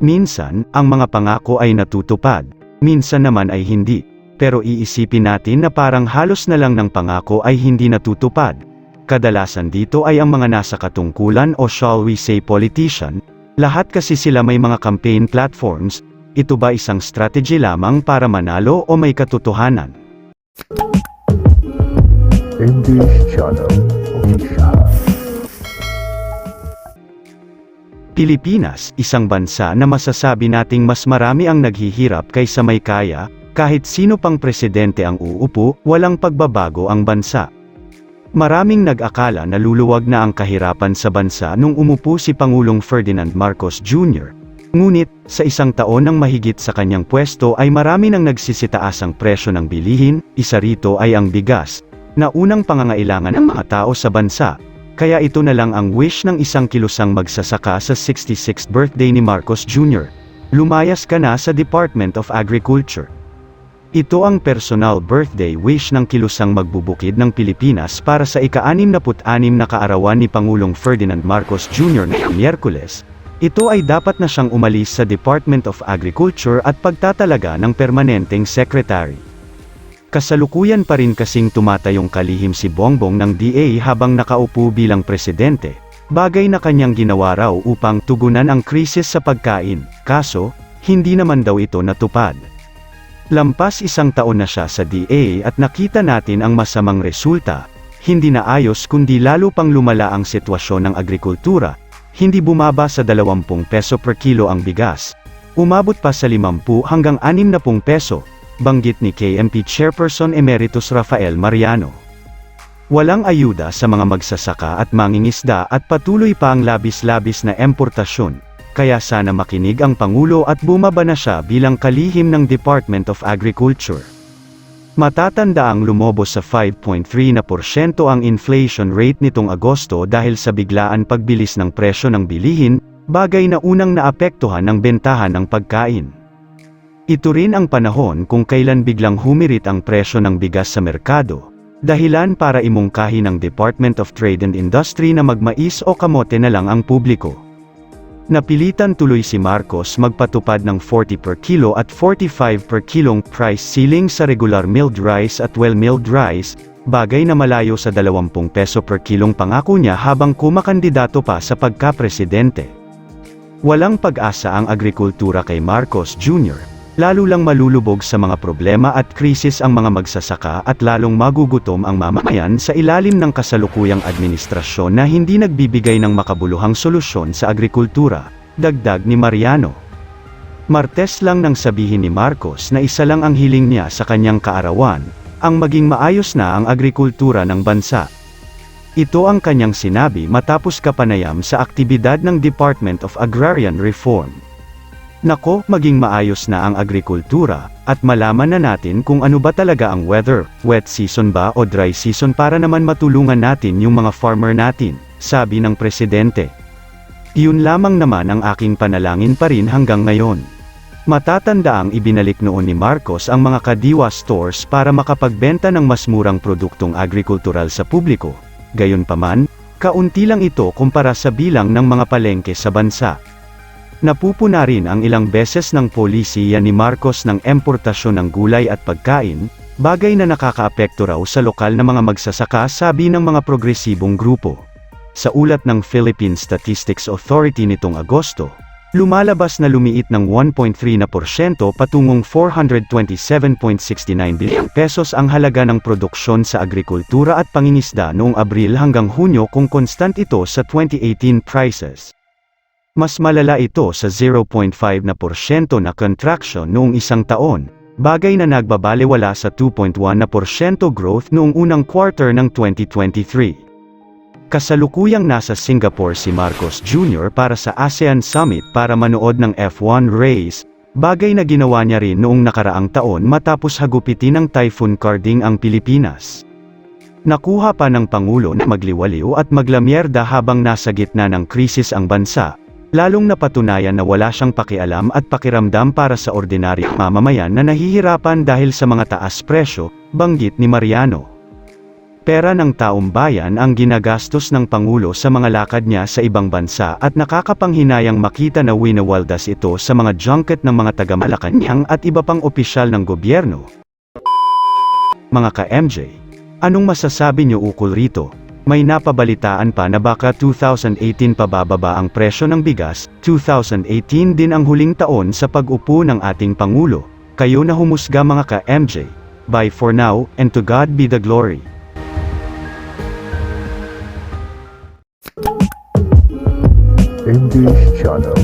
Minsan, ang mga pangako ay natutupad, minsan naman ay hindi. Pero iisipin natin na parang halos na lang ng pangako ay hindi natutupad. Kadalasan dito ay ang mga nasa katungkulan o shall we say politician, lahat kasi sila may mga campaign platforms, ito ba isang strategy lamang para manalo o may katotohanan? English Channel Official. Pilipinas, isang bansa na masasabi nating mas marami ang naghihirap kaysa may kaya, kahit sino pang presidente ang uupo, walang pagbabago ang bansa. Maraming nag-akala na luluwag na ang kahirapan sa bansa nung umupo si Pangulong Ferdinand Marcos Jr. Ngunit, sa isang taon ng mahigit sa kanyang pwesto ay marami nang nagsisitaasang presyo ng bilihin, isa rito ay ang bigas, na unang pangangailangan ng mga tao sa bansa, kaya ito na lang ang wish ng isang kilusang magsasaka sa 66th birthday ni Marcos Jr. Lumayas ka na sa Department of Agriculture. Ito ang personal birthday wish ng kilusang magbubukid ng Pilipinas para sa ika-66 na kaarawan ni Pangulong Ferdinand Marcos Jr. ngayong Miyerkules. Ito ay dapat na siyang umalis sa Department of Agriculture at pagtatalaga ng permanenteng secretary. Kasalukuyan pa rin kasing tumatayong kalihim si Bongbong ng DA habang nakaupo bilang presidente, bagay na kanyang ginawa raw upang tugunan ang krisis sa pagkain, kaso, hindi naman daw ito natupad. Lampas isang taon na siya sa DA at nakita natin ang masamang resulta, hindi na ayos kundi lalo pang lumala ang sitwasyon ng agrikultura, hindi bumaba sa 20 peso per kilo ang bigas, umabot pa sa 50 hanggang 60 peso, banggit ni KMP Chairperson Emeritus Rafael Mariano. Walang ayuda sa mga magsasaka at mangingisda at patuloy pa ang labis-labis na importasyon, kaya sana makinig ang Pangulo at bumaba na siya bilang kalihim ng Department of Agriculture. Matatanda ang lumobo sa 5.3 na porsyento ang inflation rate nitong Agosto dahil sa biglaan pagbilis ng presyo ng bilihin, bagay na unang naapektuhan ng bentahan ng pagkain. Ito rin ang panahon kung kailan biglang humirit ang presyo ng bigas sa merkado, dahilan para imungkahi ng Department of Trade and Industry na magmais o kamote na lang ang publiko. Napilitan tuloy si Marcos magpatupad ng 40 per kilo at 45 per kilong price ceiling sa regular milled rice at well-milled rice, bagay na malayo sa 20 peso per kilong pangako niya habang kumakandidato pa sa pagka-presidente. Walang pag-asa ang agrikultura kay Marcos Jr., lalo lang malulubog sa mga problema at krisis ang mga magsasaka at lalong magugutom ang mamamayan sa ilalim ng kasalukuyang administrasyon na hindi nagbibigay ng makabuluhang solusyon sa agrikultura, dagdag ni Mariano. Martes lang nang sabihin ni Marcos na isa lang ang hiling niya sa kanyang kaarawan, ang maging maayos na ang agrikultura ng bansa. Ito ang kanyang sinabi matapos kapanayam sa aktibidad ng Department of Agrarian Reform. Nako, maging maayos na ang agrikultura, at malaman na natin kung ano ba talaga ang weather, wet season ba o dry season para naman matulungan natin yung mga farmer natin, sabi ng presidente. Yun lamang naman ang aking panalangin pa rin hanggang ngayon. Matatanda ang ibinalik noon ni Marcos ang mga kadiwa stores para makapagbenta ng mas murang produktong agrikultural sa publiko. Gayunpaman, kaunti lang ito kumpara sa bilang ng mga palengke sa bansa. Napupuna rin ang ilang beses ng polisiya ni Marcos ng importasyon ng gulay at pagkain, bagay na nakakaapekto raw sa lokal na mga magsasaka sabi ng mga progresibong grupo. Sa ulat ng Philippine Statistics Authority nitong Agosto, lumalabas na lumiit ng 1.3 na porsyento patungong 427.69 bilyong pesos ang halaga ng produksyon sa agrikultura at pangingisda noong Abril hanggang Hunyo kung constant ito sa 2018 prices. Mas malala ito sa 0.5 na porsyento na contraction noong isang taon, bagay na nagbabalewala sa 2.1 na porsyento growth noong unang quarter ng 2023. Kasalukuyang nasa Singapore si Marcos Jr. para sa ASEAN Summit para manood ng F1 race, bagay na ginawa niya rin noong nakaraang taon matapos hagupitin ng typhoon carding ang Pilipinas. Nakuha pa ng Pangulo na magliwaliw at maglamyerda habang nasa gitna ng krisis ang bansa, Lalong napatunayan na wala siyang pakialam at pakiramdam para sa ordinaryong mamamayan na nahihirapan dahil sa mga taas presyo, banggit ni Mariano. Pera ng taong bayan ang ginagastos ng Pangulo sa mga lakad niya sa ibang bansa at nakakapanghinayang makita na winawaldas ito sa mga junket ng mga taga-Malacanang at iba pang opisyal ng gobyerno. Mga ka-MJ, anong masasabi niyo ukol rito? May napabalitaan pa na baka 2018 pabababa ang presyo ng bigas, 2018 din ang huling taon sa pag-upo ng ating Pangulo. Kayo na humusga mga ka-MJ. Bye for now, and to God be the glory. MD's Channel.